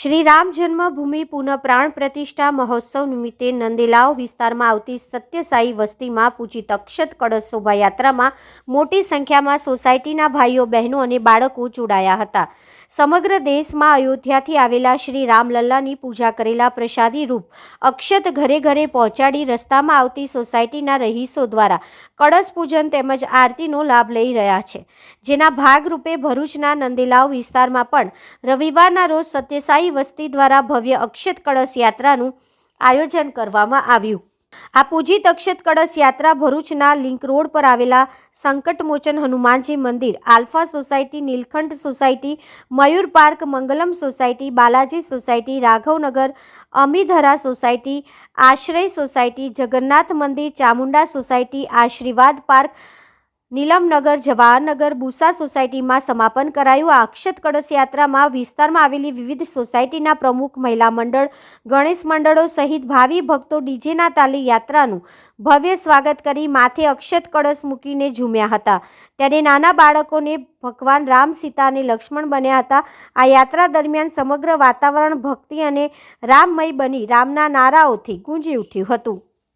શ્રી રામ જન્મભૂમિ પુનઃ પ્રાણ પ્રતિષ્ઠા મહોત્સવ નિમિત્તે નંદેલાવ વિસ્તારમાં આવતી સત્યસાઈ વસ્તીમાં પૂજિત અક્ષત કળશ શોભાયાત્રામાં મોટી સંખ્યામાં સોસાયટીના ભાઈઓ, બહેનો અને બાળકો જોડાયા હતા. સમગ્ર દેશમાં અયોધ્યાથી આવેલા શ્રી રામલલ્લાની પૂજા કરેલા પ્રસાદી રૂપ અક્ષત ઘરે ઘરે પહોંચાડી રસ્તામાં આવતી સોસાયટીના રહીશો દ્વારા કળશ પૂજન તેમજ આરતીનો લાભ લઈ રહ્યા છે. જેના ભાગરૂપે ભરૂચના નંદેલાવ વિસ્તારમાં પણ રવિવારના રોજ સત્યસાઈ વસ્તી દ્વારા ભવ્ય અક્ષત કળશ યાત્રાનું આયોજન કરવામાં આવ્યું. આ પૂજિત અક્ષત કળશ યાત્રા ભરૂચના લિંક રોડ પર આવેલા સંકટમોચન હનુમાનજી મંદિર, alpha society, Nilkanth society, Mayur park, Mangalam society, Balaji society, Raghavnagar, Amidhara society, Ashray society, Jagannath મંદિર, ચામુંડા સોસાયટી, આશીર્વાદ પાર્ક નીલમનગર, જવાહરનગર બુસા સોસાયટીમાં સમાપન કરાયું. આ અક્ષત કળશ યાત્રામાં વિસ્તારમાં આવેલી વિવિધ સોસાયટીના પ્રમુખ, મહિલા મંડળ, ગણેશ મંડળો સહિત ભાવિ ભક્તો ડીજેના તાલી યાત્રાનું ભવ્ય સ્વાગત કરી માથે અક્ષત કળશ મૂકીને ઝૂમ્યા હતા. ત્યારે નાના બાળકોને ભગવાન રામ, સીતા અને લક્ષ્મણ બન્યા હતા. આ યાત્રા દરમિયાન સમગ્ર વાતાવરણ ભક્તિ અને રામમય બની. રામના નારાઓથી ગુંજી ઉઠ્યું હતું.